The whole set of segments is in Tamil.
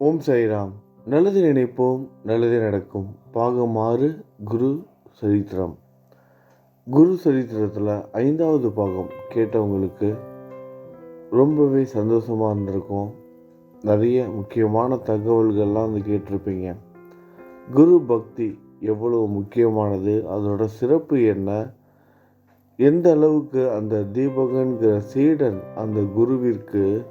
ஓம் சாய்ராம். நல்லது நினைப்போம் நல்லது நடக்கும். பாகம் ஆறு குரு சரித்திரம். குரு சரித்திரத்தில் ஐந்தாவது பாகம் கேட்டவங்களுக்கு ரொம்பவே சந்தோஷமாக இருந்திருக்கும். நிறைய முக்கியமான தகவல்கள்லாம் வந்து கேட்டிருப்பீங்க. குரு பக்தி எவ்வளவு முக்கியமானது? அதோட சிறப்பு என்ன? எந்த அளவுக்கு அந்த தீபகன்கிற சீடன் அந்த குருவிற்கு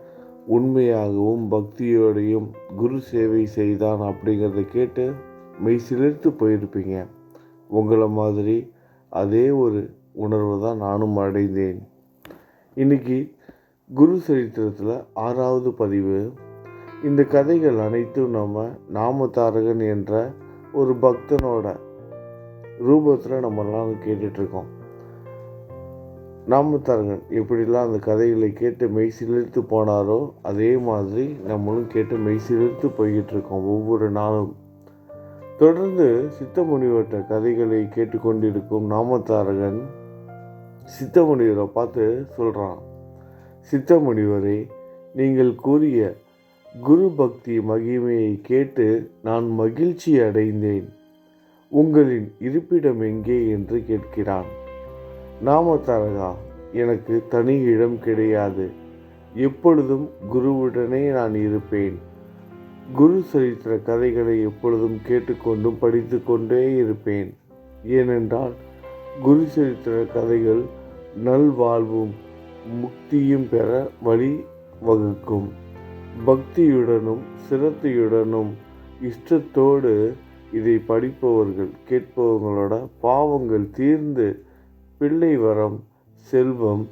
உண்மையாகவும் பக்தியோடையும் குரு சேவை செய்தான் அப்படிங்கிறத கேட்டு மெய் சிலிர்த்து போயிருப்பீங்க. உங்களை மாதிரி அதே ஒரு உணர்வை தான் நானும் அடைந்தேன். இன்னைக்கு குரு சரித்திரத்தில் ஆறாவது பதிவு. இந்த கதைகள் அனைத்தும் நம்ம நாமதாரகன் என்ற ஒரு பக்தனோட ரூபத்தில் நம்மளாம் கேட்டுட்ருக்கோம் நாமத்தாரகன் எப்படிலாம் அந்த கதைகளை கேட்டு மெய் சிலிர்த்து போனாரோ அதே மாதிரி நம்மளும் கேட்டு மெய் சிலிர்த்து போய்கிட்டு இருக்கோம் ஒவ்வொரு நாளும். தொடர்ந்து சித்தமுனிவர்கிட்ட கதைகளை கேட்டுக்கொண்டிருக்கும் நாமத்தாரகன் சித்தமுனிவரை பார்த்து சொல்கிறான் சித்தமுனிவரே நீங்கள் கூறிய குரு பக்தி மகிமையை கேட்டு நான் மகிழ்ச்சி அடைந்தேன் உங்களின் இருப்பிடம் எங்கே? என்று கேட்கிறான். நாமத்தாரகா எனக்கு தனி இடம் கிடையாது. எப்பொழுதும் குருவுடனே நான் இருப்பேன். குரு சரித்திர கதைகளை எப்பொழுதும் கேட்டுக்கொண்டும் படித்து கொண்டே இருப்பேன். ஏனென்றால் குரு சரித்திர கதைகள் நல்வாழ்வும் முக்தியும் பெற வழி வகுக்கும். பக்தியுடனும் சிரத்தையுடனும் இஷ்டத்தோடு இதை படிப்பவர்கள் கேட்பவர்களோட பாவங்கள் தீர்ந்து பிள்ளை வரம் செல்வம்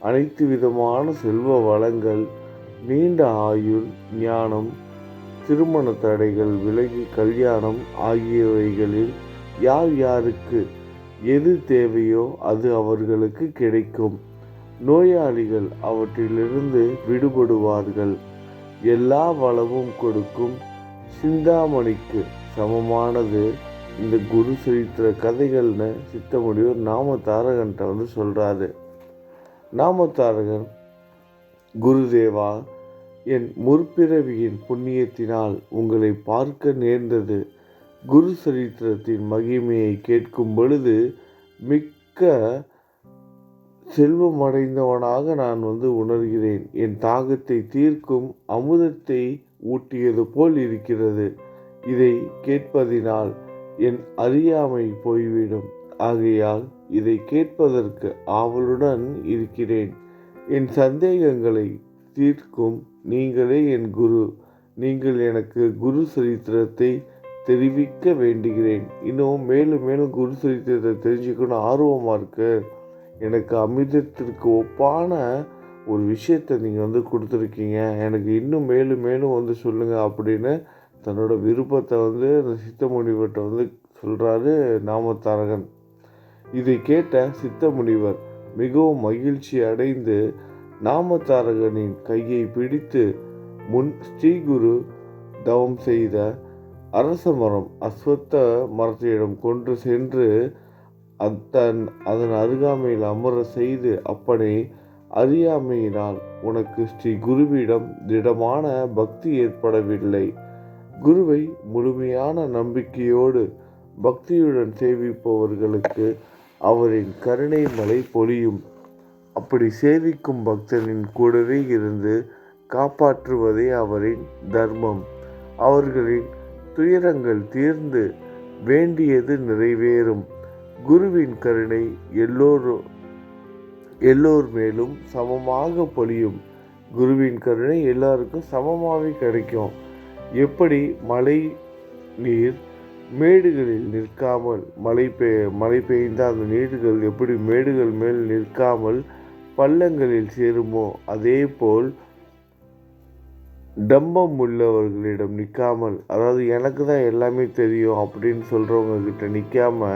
அனைத்து விதமான செல்வ வளங்கள் நீண்ட ஆயுள் ஞானம் திருமண தடைகள் விலகி கல்யாணம் ஆகியவைகளில் யார் யாருக்கு எது தேவையோ அது அவர்களுக்கு கிடைக்கும். நோயாளிகள் அவற்றிலிருந்து விடுபடுவார்கள். எல்லா வளமும் கொடுக்கும். சிந்தாமணிக்கு சமமானது. இந்த குரு சரித்திர கதைகள்னு சித்தமுடிவர் நாமதாரகன்ட்ட வந்து சொல்கிறாரு நாமதாரகன் குருதேவா என் முற்பிறவியின் புண்ணியத்தினால் உங்களை பார்க்க நேர்ந்தது. குரு சரித்திரத்தின் மகிமையை கேட்கும் பொழுது மிக்க செல்வமடைந்தவனாக நான் வந்து உணர்கிறேன். என் தாகத்தை தீர்க்கும் அமுதத்தை ஊட்டியது போல் இருக்கிறது. இதை கேட்பதினால் என் அறியாமை போய்விடும். ஆகையால் இதை கேட்பதற்கு ஆவலுடன் இருக்கிறேன். என் சந்தேகங்களை தீர்க்கும் நீங்களே என் குரு. நீங்கள் எனக்கு குரு சரித்திரத்தை தெரிவிக்க வேண்டுகிறேன். இன்னும் மேலும் மேலும் குரு சரித்திரத்தை தெரிஞ்சுக்கணும் ஆர்வமாக இருக்கு. எனக்கு அமிர்தத்திற்கு ஒப்பான ஒரு விஷயத்தை நீங்கள் வந்து கொடுத்துருக்கீங்க. எனக்கு இன்னும் மேலும் மேலும் வந்து சொல்லுங்கள் அப்படின்னு தன்னோட விருப்பத்தை வந்து அந்த சித்த முனிவர்கிட்ட வந்து சொல்கிறாரு நாமத்தாரகன் இதை கேட்ட சித்த முனிவர் மிகவும் மகிழ்ச்சி அடைந்து நாமத்தாரகனின் கையை பிடித்து முன் ஸ்ரீகுரு தவம் செய்த அரச மரம் அஸ்வத்த மரத்திடம் கொண்டு சென்று அத்தன் அதன் அருகாமையில் அமர செய்து அப்பனே அறியாமையினால் உனக்கு ஸ்ரீ குருவிடம் திடமான பக்தி ஏற்படவில்லை. குருவை முழுமையான நம்பிக்கையோடு பக்தியுடன் சேவிப்பவர்களுக்கு அவரின் கருணை மலை பொழியும். அப்படி சேவிக்கும் பக்தனின் கூடவே இருந்து காப்பாற்றுவதே அவரின் தர்மம். அவர்களின் துயரங்கள் தீர்ந்து வேண்டியது நிறைவேறும். குருவின் கருணை எல்லோரும் எல்லோர் மேலும் சமமாக பொழியும். குருவின் கருணை எல்லாருக்கும் சமமாகவே கிடைக்கும். எப்படி மழை நீர் மேடுகளில் நிற்காமல் மழை பெய் மழை பெய்ந்த அந்த நீர்கள் எப்படி மேடுகள் மேல் நிற்காமல் பள்ளங்களில் சேருமோ அதே போல் டம்பம் உள்ளவர்களிடம் நிற்காமல் அதாவது எனக்கு தான் எல்லாமே தெரியும் அப்படின்னு சொல்கிறவங்க கிட்ட நிற்காம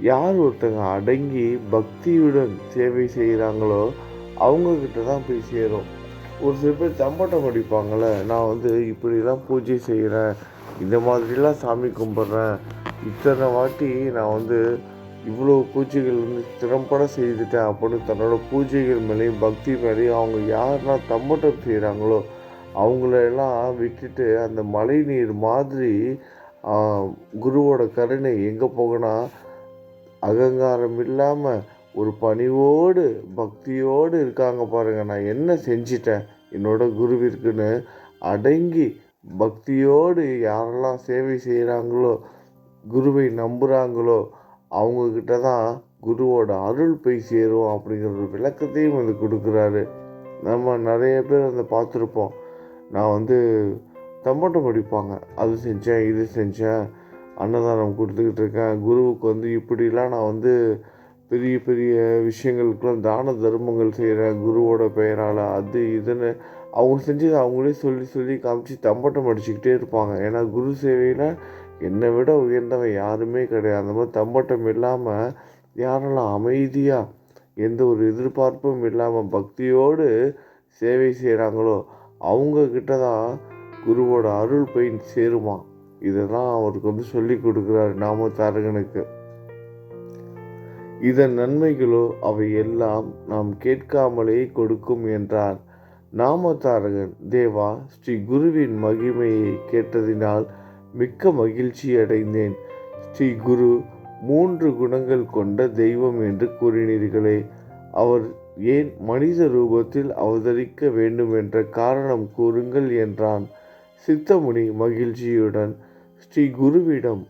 யார் ஒருத்தங்க அடங்கி பக்தியுடன் சேவை செய்கிறாங்களோ அவங்கக்கிட்ட தான் போய் சேரும். ஒரு சில பேர் தம்பட்டம் அடிப்பாங்கள்ல நான் வந்து இப்படிலாம் பூஜை செய்கிறேன் இந்த மாதிரிலாம் சாமி கும்பிட்றேன். இத்தனை வாட்டி நான் வந்து இவ்வளோ பூஜைகள் வந்து திறம்பட செய்துட்டேன் அப்படின்னு தன்னோட பூஜைகள் மேலேயும் பக்தி மேலேயும் அவங்க யாரெல்லாம் தம்பட்டம் செய்கிறாங்களோ அவங்களெல்லாம் விட்டுட்டு அந்த மழை நீர் மாதிரி குருவோட கருணை எங்கே போகனா அகங்காரம் இல்லாமல் ஒரு பணிவோடு பக்தியோடு இருக்காங்க பாருங்க. நான் என்ன செஞ்சிட்டேன்? என்னோட குருவிற்குன்னு அடங்கி பக்தியோடு யாரெல்லாம் சேவை செய்கிறாங்களோ குருவை நம்புகிறாங்களோ அவங்கக்கிட்ட தான் குருவோட அருள் போய் சேரும் அப்படிங்கிற ஒரு விளக்கத்தையும் வந்து கொடுக்குறாரு. நம்ம நிறைய பேர் அதை பார்த்துருப்போம். நான் வந்து தம்பட்டம் படிப்பாங்க. அது செஞ்சேன் இது செஞ்சேன் அன்னதானம் கொடுத்துக்கிட்டு இருக்கேன். குருவுக்கு வந்து இப்படிலாம் நான் வந்து பெரிய பெரிய விஷயங்களுக்கெல்லாம் தான தர்மங்கள் செய்கிறேன் குருவோட பெயரால் அது இதுன்னு அவங்க செஞ்சதை அவங்களே சொல்லி சொல்லி காமிச்சு தம்பட்டம் அடிச்சுக்கிட்டே இருப்பாங்க. ஏன்னா குரு சேவையில் என்னை விட உயர்ந்தவன் யாருமே கிடையாது. அந்த மாதிரி தம்பட்டம் இல்லாமல் யாரெல்லாம் அமைதியாக எந்த ஒரு எதிர்பார்ப்பும் இல்லாமல் பக்தியோடு சேவை செய்கிறாங்களோ அவங்கக்கிட்ட தான் குருவோட அருள் போய் சேருமா. இதெல்லாம் அவருக்கு வந்து சொல்லி கொடுக்குறாரு நாம தாரகனுக்கு இதன் நன்மைகளோ அவை எல்லாம் நாம் கேட்காமலே கொடுக்கும் என்றார். நாமதாரகன் தேவா ஸ்ரீ குருவின் மகிமையை கேட்டதினால் மிக்க மகிழ்ச்சி அடைந்தேன். ஸ்ரீ குரு மூன்று குணங்கள் கொண்ட தெய்வம் என்று கூறினீர்களே அவர் ஏன் மனித ரூபத்தில் அவதரிக்க வேண்டும் என்ற காரணம் கூறுங்கள் என்றான். சித்தமுனி மகிழ்ச்சியுடன் ஸ்ரீ குருவிடம்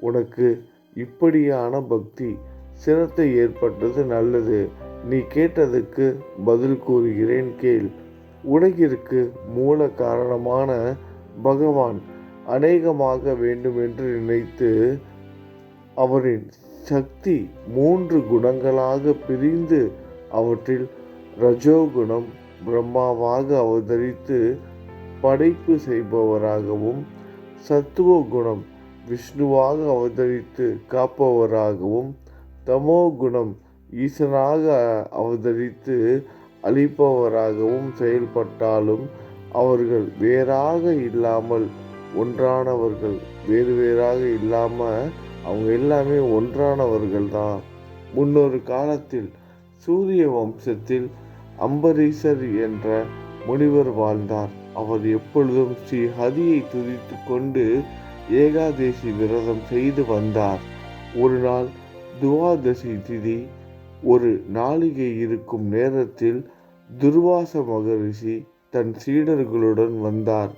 உனக்கு இப்படியான பக்தி சிரத்தை ஏற்பட்டது நல்லது. நீ கேட்டதுக்கு பதில் கூறுகிறேன் கேள். உலகிற்கு மூல காரணமான பகவான் அநேகமாக வேண்டுமென்று நினைத்து அவரின் சக்தி மூன்று குணங்களாக பிரிந்து அவற்றில் ரஜோகுணம் பிரம்மாவாக அவதரித்து படைப்பு செய்பவராகவும் சத்துவ குணம் விஷ்ணுவாக அவதரித்து காப்பவராகவும் தமோ குணம். ஈசனாக அவதரித்து அழிப்பவராகவும் செயல்பட்டாலும் அவர்கள் வேறாக இல்லாமல் ஒன்றானவர்கள் வேறு வேறாக இல்லாமல் அவங்க எல்லாமே ஒன்றானவர்கள் தான் முன்னொரு காலத்தில் சூரிய வம்சத்தில் அம்பரீசர் என்ற முனிவர் வாழ்ந்தார். அவர் எப்பொழுதும் ஸ்ரீ ஹதியை துதித்து கொண்டு ஏகாதேசி விரதம் செய்து வந்தார். ஒரு நாள் துவாதசி திதி ஒரு நாளிகை இருக்கும் நேரத்தில் துர்வாச மகரிஷி தன் சீடர்களுடன் வந்தார்.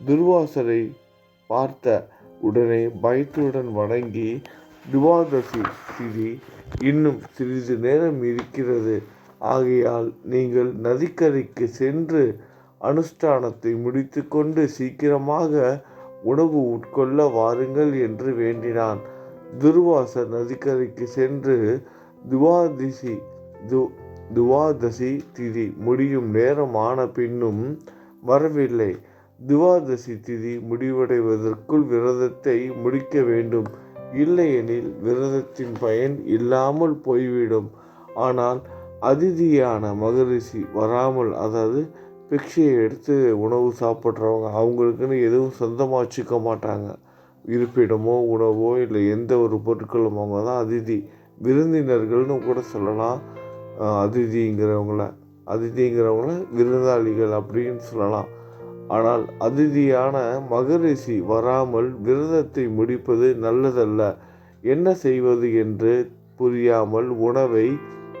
துர்வாசரை பார்த்த உடனே பயத்துடன் வணங்கி துவாதசி திதி இன்னும் சிறிது நேரம் இருக்கிறது. ஆகையால் நீங்கள் நதிக்கரைக்கு சென்று அனுஷ்டானத்தை முடித்துக்கொண்டு சீக்கிரமாக உணவு உட்கொள்ள வாருங்கள் என்று வேண்டினான். துர்வாசர் நதிக்கரைக்கு சென்று துவாதிசி து துவாதசி திதி முடியும் நேரம் ஆன பின்னும் வரவில்லை. துவாதசி திதி முடிவடைவதற்குள் விரதத்தை முடிக்க வேண்டும். இல்லையெனில் விரதத்தின் பயன் இல்லாமல் போய்விடும். ஆனால் அதிதியான மகரிஷி வராமல் அதாவது பிக்ஷையை எடுத்து உணவு சாப்பிட்றவங்க அவங்களுக்குன்னு எதுவும் சொந்தமாக வச்சுக்க மாட்டாங்க. இருப்பிடமோ உணவோ இல்லை எந்த ஒரு பொருட்களும் அவங்க தான் அதிதி. விருந்தினர்கள்னு கூட சொல்லலாம். அதிதிங்கிறவங்கள. அதிதிங்கிறவங்கள விருந்தாளிகள் அப்படின்னு சொல்லலாம். ஆனால் அதிதியான மகரிஷி வராமல் விரதத்தை முடிப்பது நல்லதல்ல. என்ன செய்வது என்று புரியாமல் உணவை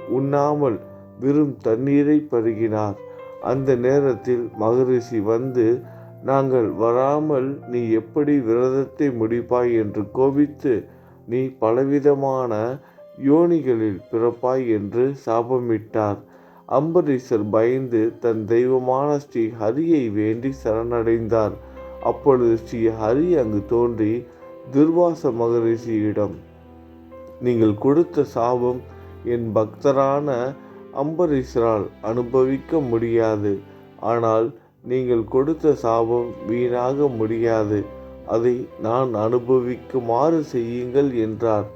உண்ணாமல் வெறும் தண்ணீரை பருகினார். அந்த நேரத்தில் மகரிஷி வந்து நாங்கள் வராமல் நீ எப்படி விரதத்தை முடிப்பாய் என்று கோபித்து நீ பலவிதமான யோனிகளில் பிறப்பாய் என்று சாபமிட்டார். அம்பரீஷர் பயந்து தன் தெய்வமான ஸ்ரீ ஹரியை வேண்டி சரணடைந்தார். அப்பொழுது ஸ்ரீ ஹரி அங்கு தோன்றி துர்வாச மகரிஷியிடம் நீங்கள் கொடுத்த சாபம் என் பக்தரான அம்பரீஷரால் அனுபவிக்க முடியாது. ஆனால் நீங்கள் கொடுத்த சாபம் வீணாக முடியாது. அதை நான் அனுபவிக்குமாறு செய்யுங்கள் என்றார்.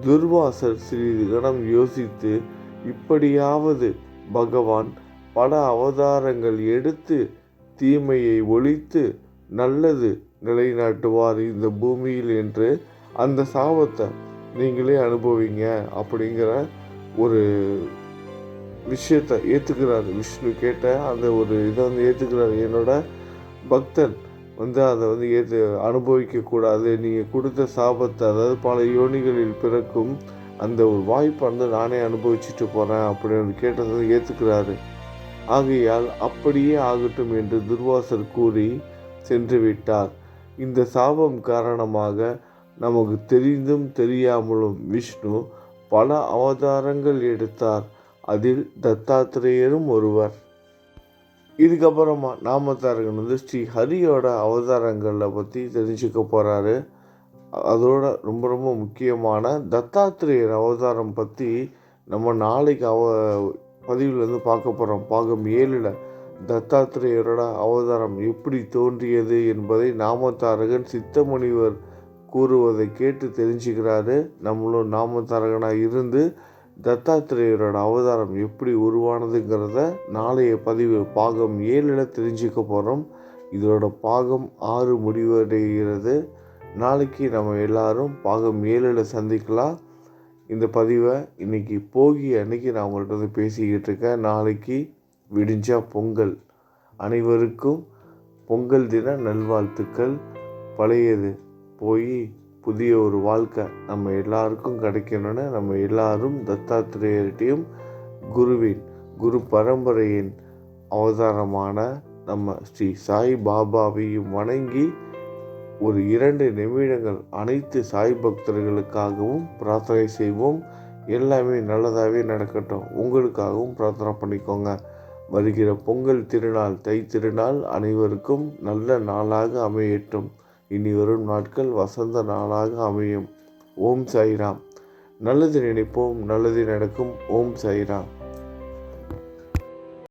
துர்வாசர் சிறிது கணம் யோசித்து இப்படியாவது பகவான் பல அவதாரங்கள் எடுத்து தீமையை ஒழித்து நல்லது நிலைநாட்டுவார் இந்த பூமியில் என்று அந்த சாபத்தை நீங்களே அனுபவிங்க அப்படிங்கிற ஒரு விஷயத்தை ஏற்றுக்கிறாரு விஷ்ணு கேட்ட அந்த ஒரு இதை வந்து ஏற்றுக்கிறாரு என்னோட பக்தன் வந்து அதை வந்து ஏற்று அனுபவிக்கக்கூடாது நீங்கள் கொடுத்த சாபத்தை அதாவது பல யோனிகளில் பிறக்கும் அந்த ஒரு வாய்ப்பை வந்து நானே அனுபவிச்சுட்டு போகிறேன் அப்படின்னு கேட்டதை ஏற்றுக்கிறாரு ஆகையால் அப்படியே ஆகட்டும் என்று துர்வாசர் கூறி சென்று விட்டார். இந்த சாபம் காரணமாக நமக்கு தெரிந்தும் தெரியாமலும் விஷ்ணு பல அவதாரங்கள் எடுத்தார். அதில் தத்தாத்திரேயரும் ஒருவர். இதுக்கப்புறமா நாமத்தாரகன் வந்து ஸ்ரீ ஹரியோட அவதாரங்களை பற்றி தெரிஞ்சுக்க போகிறாரு அதோட ரொம்ப ரொம்ப முக்கியமான தத்தாத்திரேயர் அவதாரம் பற்றி நம்ம நாளைக்கு அவ பதிவுலேருந்து பார்க்க போகிறோம் பாகம் ஏழில் தத்தாத்திரேயரோட அவதாரம் எப்படி தோன்றியது என்பதை நாமத்தாரகன் சித்தமுனிவர் கூறுவதை கேட்டு தெரிஞ்சுக்கிறாரு. நம்மளும் நாமத்தாரகனாக இருந்து தத்தாத்திரேயரோட அவதாரம் எப்படி உருவானதுங்கிறத நாளைய பதிவு பாகம் ஏழில் தெரிஞ்சுக்க போகிறோம் இதோட பாகம் ஆறு முடிவடைகிறது. நாளைக்கு நம்ம எல்லாரும் பாகம் ஏழில் சந்திக்கலாம். இந்த பதிவை இன்னைக்கு போகி அன்னைக்கு நான் உங்கள்கிட்ட வந்து பேசிக்கிட்டு இருக்கேன். நாளைக்கு விடிஞ்சா பொங்கல். அனைவருக்கும் பொங்கல் தின நல்வாழ்த்துக்கள். பழையது போய் புதிய ஒரு வாழ்க்கை நம்ம எல்லாருக்கும் கிடைக்கணும்னு நம்ம எல்லாரும் தத்தாத்திரேயர்கிட்டையும் குருவின் குரு பரம்பரையின் அவதாரமான நம்ம ஸ்ரீ சாய் பாபாவையும் வணங்கி ஒரு இரண்டு நிமிடங்கள் அனைத்து சாய் பக்தர்களுக்காகவும் பிரார்த்தனை செய்வோம். எல்லாமே நல்லதாகவே நடக்கட்டும். உங்களுக்காகவும் பிரார்த்தனை பண்ணிக்கோங்க. வருகிற பொங்கல் திருநாள் தை திருநாள் அனைவருக்கும் நல்ல நாளாக அமையட்டும். இனி வரும் நாட்கள் வசந்த நாளாக அமையும். ஓம் சாய்ராம். நல்லது நினைப்போம் நல்லது நடக்கும். ஓம் சாய்ராம்.